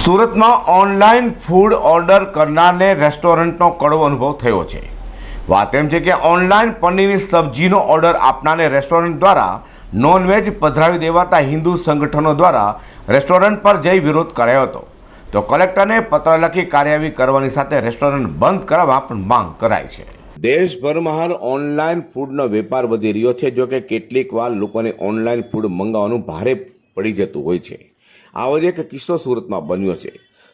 સુરતમાં online food order કરનારને રેસ્ટોરન્ટનો કડવો અનુભવ થયો છે. વાત એમ છે કે ઓનલાઈન પનીરની સબ્જીનો ઓર્ડર આપનારને રેસ્ટોરન્ટ દ્વારા નોનવેજ પધરાવી દેવાતા હિન્દુ સંગઠનો દ્વારા રેસ્ટોરન્ટ પર જઈ વિરોધ કરાયો હતો. તો કલેક્ટરને પત્ર લખી કાર્યવાહી કરવાની સાથે રેસ્ટોરન્ટ બંધ કરવા પણ માંગ કરાઈ છે. દેશભરમાં ઓનલાઈન ફૂડનો વેપાર વધી રહ્યો છે જો કે કેટલીક વાર લોકોને ઓનલાઈન ફૂડ મંગાવવાનું ભારે પડી જતું હોય છે. આવો જ એક કિસ્સો સુરતમાં બન્યો છે.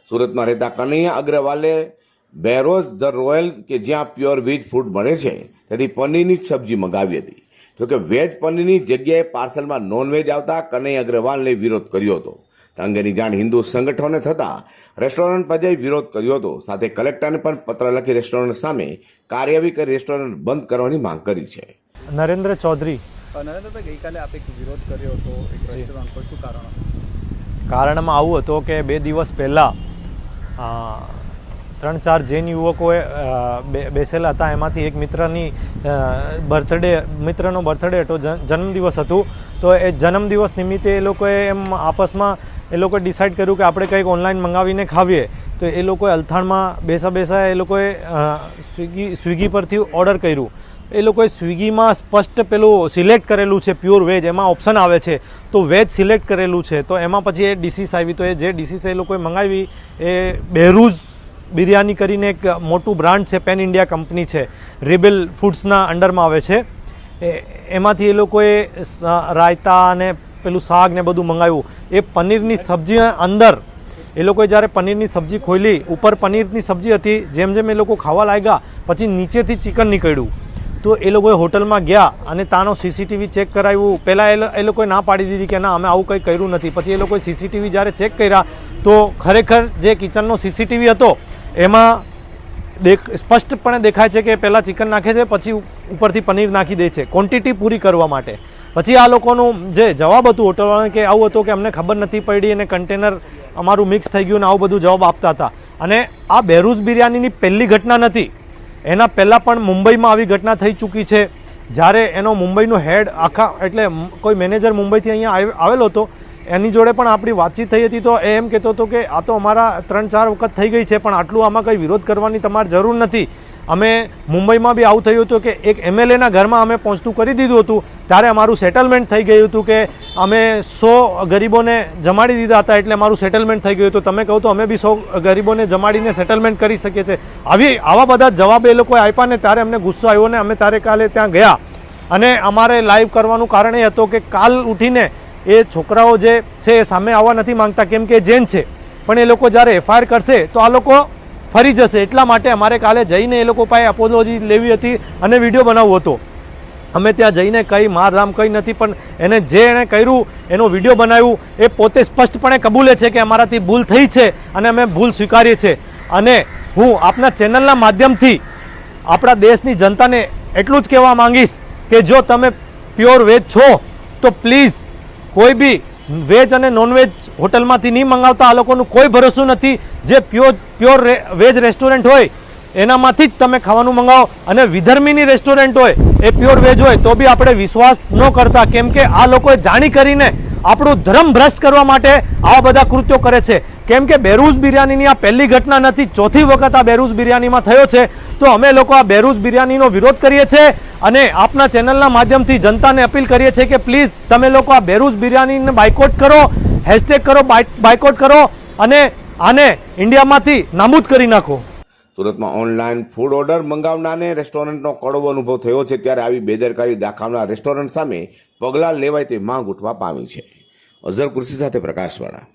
સુરતમાં રહેતા કનૈયા અગ્રવાલે બેરોઝ ધ રોયલ કે જ્યાં પ્યોર વેજ ફૂડ મળે છે તેથી પનીરની જ સબ્જી મંગાવી હતી. જોકે વેજ પનીરની જગ્યાએ પાર્સલમાં નોનવેજ આવતા કનૈયા અગ્રવાલને વિરોધ કર્યો હતો. અંગેની જાણ હિન્દુ સંગઠનોને થતાં રેસ્ટોરન્ટ પર જઈ વિરોધ કર્યો હતો. સાથે કલેક્ટરને પણ પત્ર લખી રેસ્ટોરન્ટ સામે કાર્યવાહી કરી રેસ્ટોરન્ટ બંધ કરવાની માંગ કરી છે. નરેન્દ્ર ચૌધરી. નરેન્દ્રભાઈ ગઈકાલે આપે એક વિરોધ કર્યો હતો એક રેસ્ટોરન્ટ પર. શું કારણ? હતું? કારણમાં આવું હતું કે બે દિવસ પહેલાં ત્રણ ચાર જૈન યુવકોએ બેસેલા હતા. એમાંથી એક મિત્રની બર્થડે, મિત્રનો બર્થડે હતો જન્મદિવસ હતું. તો એ જન્મદિવસ નિમિત્તે એ લોકોએ એમ આપસમાં, એ લોકોએ ડિસાઈડ કર્યું કે આપણે કંઈક ઓનલાઈન મંગાવીને ખાવીએ. તો એ લોકોએ અલથાણમાં બેસા બેસા એ લોકોએ સ્વિગી સ્વિગી પરથી ઓર્ડર કર્યું. એ લોકોએ સ્વિગીમાં સ્પષ્ટ પેલું સિલેક્ટ કરેલું છે પ્યોર વેજ એમાં ઓપ્શન આવે છે. તો વેજ સિલેક્ટ કરેલું છે, તો એમાં પછી એ ડિસીસ આવી. તો એ જે ડિસીસ એ લોકોએ મંગાવી, એ બેરૂઝ બિરયાની કરીને એક મોટું બ્રાન્ડ છે પેન ઇન્ડિયા કંપની છે. રિબેલ ફૂડ્સના અંડરમાં આવે છે. એમાંથી એ લોકોએ રાયતા અને પેલું શાક ને બધું મંગાવ્યું. એ પનીરની સબ્જી અંદર, એ લોકોએ જ્યારે પનીરની સબ્જી ખોલી ઉપર પનીરની સબ્જી હતી, જેમ જેમ એ લોકો ખાવા લાગ્યા, પછી નીચેથી ચિકન નીકળ્યું. તો એ લોકોએ હોટલમાં ગયા અને તાનો સીસીટીવી ચેક કરાવ્યું. પહેલાં એ લોકોએ ના પાડી દીધી કે ના, અમે આવું કંઈ કર્યું નથી. પછી એ લોકોએ સીસીટીવી જ્યારે ચેક કર્યા, તો ખરેખર જે કિચનનો સીસીટીવી હતો, એમાં દેખ સ્પષ્ટપણે દેખાય છે કે પહેલાં ચિકન નાખે છે, પછી ઉપરથી પનીર નાખી દે છે. ક્વોન્ટિટી પૂરી કરવા માટે. પછી આ લોકોનું જે જવાબ હતું હોટલવાળાને કે આવું હતું કે અમને ખબર નથી પડી અને કન્ટેનર અમારું મિક્સ થઈ ગયું ને આવું બધું જવાબ આપતા હતા. અને આ બેરૂઝ બિરયાનીની પહેલી ઘટના નથી. એના પહેલાં પણ મુંબઈમાં આવી ઘટના થઈ ચૂકી છે. જ્યારે એનો મુંબઈનો હેડ આખા, એટલે કોઈ મેનેજર મુંબઈથી અહીંયા આવ- આવેલો હતો, એની જોડે પણ આપણી વાતચીત થઈ હતી. તો એ એમ કહેતો હતો કે આ તો અમારા ત્રણ ચાર વખત થઈ ગઈ છે, પણ આટલું આમાં કંઈ વિરોધ કરવાની તમારે જરૂર નથી. અમે મુંબઈમાં બી આવું થયું હતું કે એક એમએલએના ઘરમાં અમે પહોંચતું કરી દીધું હતું. ત્યારે અમારું સેટલમેન્ટ થઈ ગયું હતું કે અમે સો ગરીબોને જમાડી દીધા હતા એટલે અમારું સેટલમેન્ટ થઈ ગયું હતું. તમે કહો તો અમે બી સો ગરીબોને જમાડીને સેટલમેન્ટ કરી શકીએ છીએ. આવી, આવા બધા જવાબ એ લોકોએ આપ્યા ને ત્યારે અમને ગુસ્સો આવ્યો ને અમે ત્યારે કાલે ત્યાં ગયા. અને અમારે લાઈવ કરવાનું કારણ એ હતો કે કાલ ઉઠીને એ છોકરાઓ જે છે એ સામે આવવા નથી માંગતા, કેમ કે જૈન છે. પણ એ લોકો જ્યારે એફઆઈઆર કરશે તો આ લોકો ફરી જશે. એટલા માટે અમારે કાલે જઈને એ લોકો પાસે અપોલોજી લેવી હતી અને વીડિયો બનાવવો હતો. અમે ત્યાં જઈને કંઈ મારધામ કંઈ નથી, પણ એને જે એણે કર્યું, એનો વીડિયો બનાવ્યું, એ પોતે સ્પષ્ટપણે કબૂલે છે કે અમારાથી ભૂલ થઈ છે અને અમે ભૂલ સ્વીકારીએ છીએ. અને હું આપના ચેનલના માધ્યમથી આપણા દેશની જનતાને એટલું જ કહેવા માંગીશ કે જો તમે પ્યોર વેજ છો, તો પ્લીઝ કોઈ બી વેજ અને નોનવેજ હોટલમાંથી નહીં મંગાવતા આ લોકોનું કોઈ ભરોસું નથી. જે પ્યોર પ્યોર વેજ રેસ્ટોરન્ટ હોય, એનામાંથી જ તમે ખાવાનું મંગાવો. અને વિધર્મીની રેસ્ટોરન્ટ હોય, એ પ્યોર વેજ હોય, તો બી આપણે વિશ્વાસ ન કરતા. કેમ કે આ લોકોએ જાણી કરીને આપણું ધર્મ ભ્રષ્ટ કરવા માટે આવા બધા કૃત્યો કરે છે. કેમ કે બેરૂઝ બિરયાનીની આ પહેલી ઘટના નથી, ચોથી વખત આ બેરૂઝ બિરયાનીમાં થયો છે. તો અમે લોકો આ બેરૂઝ બિરયાનીનો વિરોધ કરીએ છીએ અને આપના ચેનલના માધ્યમથી જનતાને અપીલ કરીએ છીએ કે પ્લીઝ તમે લોકો આ બેરૂઝ બિરયાનીને બાયકોટ કરો, હેશટેગ કરો બાયકોટ કરો અને આને ઇન્ડિયામાંથી નાબૂદ કરી નાખો. સુરતમાં ઓનલાઈન ફૂડ ઓર્ડર મંગાવનારને રેસ્ટોરન્ટનો કડવો અનુભવ થયો છે, ત્યારે આવી બેદરકારી દાખવનાર રેસ્ટોરન્ટ સામે પગલાં લેવાય તે માંગ ઉઠવા પામી છે. અઝર કુર્સી સાથે પ્રકાશવાળા.